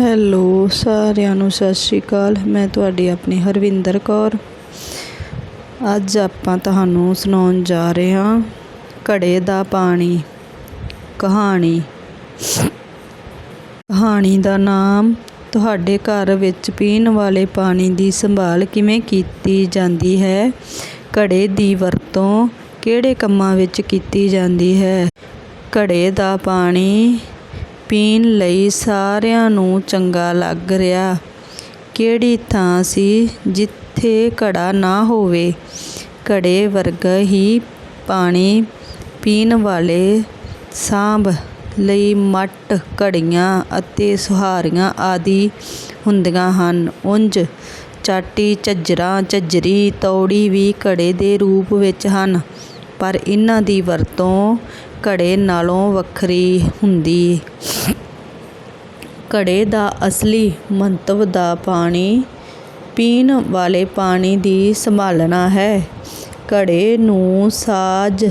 Hello, ਸਾਰਿਆਂ ਨੂੰ ਸਤਿ ਸ਼੍ਰੀ ਅਕਾਲ। ਮੈਂ ਤੁਹਾਡੀ ਆਪਣੀ ਹਰਵਿੰਦਰ ਕੌਰ। ਅੱਜ ਆਪਾਂ ਤੁਹਾਨੂੰ ਸੁਣਾਉਣ ਜਾ ਰਹੇ ਹਾਂ ਘੜੇ ਦਾ ਪਾਣੀ, ਕਹਾਣੀ। ਕਹਾਣੀ ਦਾ ਨਾਮ, ਤੁਹਾਡੇ ਘਰ ਵਿੱਚ ਪੀਣ ਵਾਲੇ ਪਾਣੀ ਦੀ ਸੰਭਾਲ ਕਿਵੇਂ ਕੀਤੀ ਜਾਂਦੀ ਹੈ? ਘੜੇ ਦੀ ਵਰਤੋਂ ਕਿਹੜੇ ਕੰਮਾਂ ਵਿੱਚ ਕੀਤੀ ਜਾਂਦੀ ਹੈ? ਘੜੇ ਦਾ ਪਾਣੀ ਪੀਣ ਲਈ ਸਾਰਿਆਂ ਨੂੰ ਚੰਗਾ ਲੱਗ ਰਿਹਾ। ਕਿਹੜੀ ਥਾਂ ਸੀ ਜਿੱਥੇ ਘੜਾ ਨਾ ਹੋਵੇ? ਘੜੇ ਵਰਗਾ ਹੀ ਪਾਣੀ ਪੀਣ ਵਾਲੇ ਸਾਂਭ ਲਈ ਮੱਟ ਘੜੀਆਂ ਅਤੇ ਸੁਹਾਰੀਆਂ ਆਦਿ ਹੁੰਦੀਆਂ ਹਨ। ਉਂਝ ਚਾਟੀ, ਝੱਜਰਾਂ, ਝੱਜਰੀ, ਤੌੜੀ ਵੀ ਘੜੇ ਦੇ ਰੂਪ ਵਿੱਚ ਹਨ। ਪਰ ਇਹਨਾਂ ਦੀ ਵਰਤੋਂ ਘੜੇ ਨਾਲੋਂ ਵੱਖਰੀ ਹੁੰਦੀ। ਘੜੇ ਦਾ ਅਸਲੀ ਮੰਤਵ ਦਾ ਪਾਣੀ ਪੀਣ ਵਾਲੇ ਪਾਣੀ ਦੀ ਸੰਭਾਲਣਾ ਹੈ। ਘੜੇ ਨੂੰ ਸਾਜ਼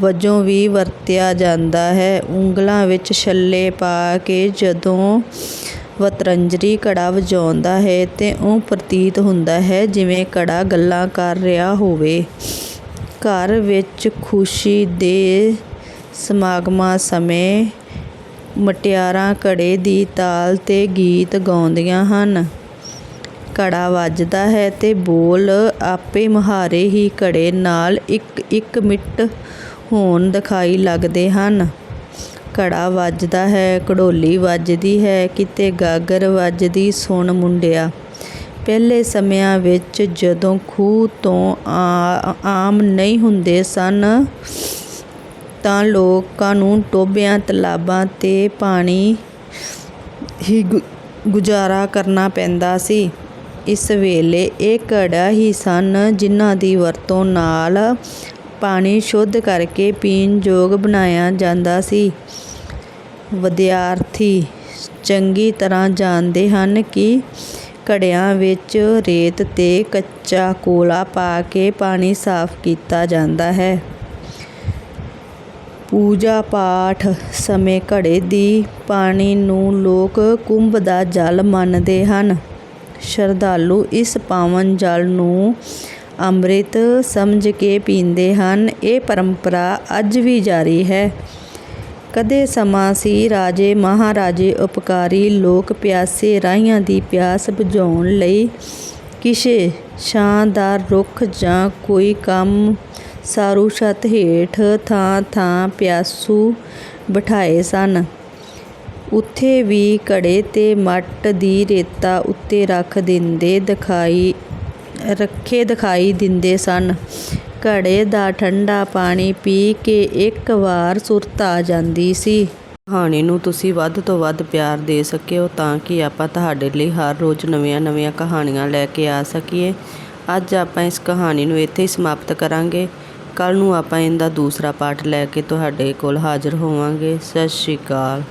ਵਜੋਂ ਵੀ ਵਰਤਿਆ ਜਾਂਦਾ ਹੈ। ਉਂਗਲਾਂ ਵਿੱਚ ਛੱਲੇ ਪਾ ਕੇ ਜਦੋਂ ਵਤਰੰਜਰੀ ਘੜਾ ਵਜਾਉਂਦਾ ਹੈ ਤੇ ਉਹ ਪ੍ਰਤੀਤ ਹੁੰਦਾ ਹੈ, ਜਿਵੇਂ ਘੜਾ ਗੱਲਾਂ ਕਰ ਰਿਹਾ ਹੋਵੇ। ਘਰ ਵਿੱਚ ਖੁਸ਼ੀ ਦੇ ਸਮਾਗਮਾਂ ਸਮੇਂ ਮਟਿਆਰਾਂ ਘੜੇ ਦੀ ਤਾਲ 'ਤੇ ਗੀਤ ਗਾਉਂਦੀਆਂ ਹਨ। ਘੜਾ ਵੱਜਦਾ ਹੈ ਅਤੇ ਬੋਲ ਆਪੇ ਮੁਹਾਰੇ ਹੀ ਘੜੇ ਨਾਲ ਇੱਕ ਇੱਕ ਮਿੱਟ ਹੋਣ ਦਿਖਾਈ ਲੱਗਦੇ ਹਨ। ਘੜਾ ਵੱਜਦਾ ਹੈ, ਘੜੋਲੀ ਵੱਜਦੀ ਹੈ, ਕਿਤੇ ਗਾਗਰ ਵੱਜਦੀ ਸੁਣ ਮੁੰਡਿਆ। ਪਹਿਲੇ ਸਮਿਆਂ ਵਿੱਚ ਜਦੋਂ ਖੂਹ ਤੋਂ ਆਮ ਨਹੀਂ ਹੁੰਦੇ ਸਨ, ਤਾਂ ਲੋਕਾਂ ਨੂੰ ਟੋਭਿਆਂ, ਤਲਾਬਾਂ 'ਤੇ ਪਾਣੀ ਹੀ ਗੁਜ਼ਾਰਾ ਕਰਨਾ ਪੈਂਦਾ ਸੀ। ਇਸ ਵੇਲੇ ਇਹ ਘੜਾ ਹੀ ਸਨ ਜਿਨ੍ਹਾਂ ਦੀ ਵਰਤੋਂ ਨਾਲ ਪਾਣੀ ਸ਼ੁੱਧ ਕਰਕੇ ਪੀਣ ਯੋਗ ਬਣਾਇਆ ਜਾਂਦਾ ਸੀ। ਵਿਦਿਆਰਥੀ ਚੰਗੀ ਤਰ੍ਹਾਂ ਜਾਣਦੇ ਹਨ ਕਿ ਘੜਿਆਂ ਵਿੱਚ ਰੇਤ ਤੇ ਕੱਚਾ ਕੋਲਾ ਪਾ ਕੇ ਪਾਣੀ ਸਾਫ਼ ਕੀਤਾ ਜਾਂਦਾ ਹੈ। ਪੂਜਾ ਪਾਠ ਸਮੇਂ ਘੜੇ ਦੀ ਪਾਣੀ ਨੂੰ ਲੋਕ ਕੁੰਭ ਦਾ ਜਲ ਮੰਨਦੇ ਹਨ। ਸ਼ਰਧਾਲੂ ਇਸ ਪਾਵਨ ਜਲ ਨੂੰ ਅੰਮ੍ਰਿਤ ਸਮਝ ਕੇ ਪੀਂਦੇ ਹਨ। ਇਹ ਪਰੰਪਰਾ ਅੱਜ ਵੀ ਜਾਰੀ ਹੈ। ਕਦੇ ਸਮਾਂ ਸੀ ਰਾਜੇ ਮਹਾਰਾਜੇ ਉਪਕਾਰੀ, ਲੋਕ ਪਿਆਸੇ ਰਾਹੀਆਂ ਦੀ ਪਿਆਸ ਬੁਝਾਉਣ ਲਈ। ਕਿਸੇ ਛਾਂਦਾਰ ਰੁੱਖ ਜਾਂ ਕੋਈ ਕੰਮ ਸਾਰੂ ਛੱਤ ਹੇਠ ਥਾਂ ਥਾਂ ਪਿਆਸੂ ਬਿਠਾਏ ਸਨ। ਉੱਥੇ ਵੀ ਘੜੇ ਤੇ ਮੱਟ ਦੀ ਰੇਤਾ ਉੱਤੇ ਰੱਖ ਦਿੰਦੇ ਦਿਖਾਈ, ਰੱਖੇ ਦਿਖਾਈ ਦਿੰਦੇ ਸਨ। ਘੜੇ ਦਾ ਠੰਡਾ ਪਾਣੀ ਪੀ ਕੇ ਇੱਕ ਵਾਰ ਸੁਰਤ ਆ ਜਾਂਦੀ ਸੀ। ਕਹਾਣੀ ਨੂੰ ਤੁਸੀਂ ਵੱਧ ਤੋਂ ਵੱਧ ਪਿਆਰ ਦੇ ਸਕਿਓ ਤਾਂ ਕਿ ਆਪਾਂ ਤੁਹਾਡੇ ਲਈ ਹਰ ਰੋਜ਼ ਨਵੀਆਂ-ਨਵੀਆਂ ਕਹਾਣੀਆਂ ਲੈ ਕੇ ਆ ਸਕੀਏ। ਅੱਜ ਆਪਾਂ ਇਸ ਕਹਾਣੀ ਨੂੰ ਇੱਥੇ ਹੀ ਸਮਾਪਤ ਕਰਾਂਗੇ। ਕੱਲ ਨੂੰ ਆਪਾਂ ਇਹਦਾ ਦੂਸਰਾ ਪਾਰਟ ਲੈ ਕੇ ਤੁਹਾਡੇ ਕੋਲ ਹਾਜ਼ਰ ਹੋਵਾਂਗੇ। ਸਤਿ ਸ਼੍ਰੀ ਅਕਾਲ।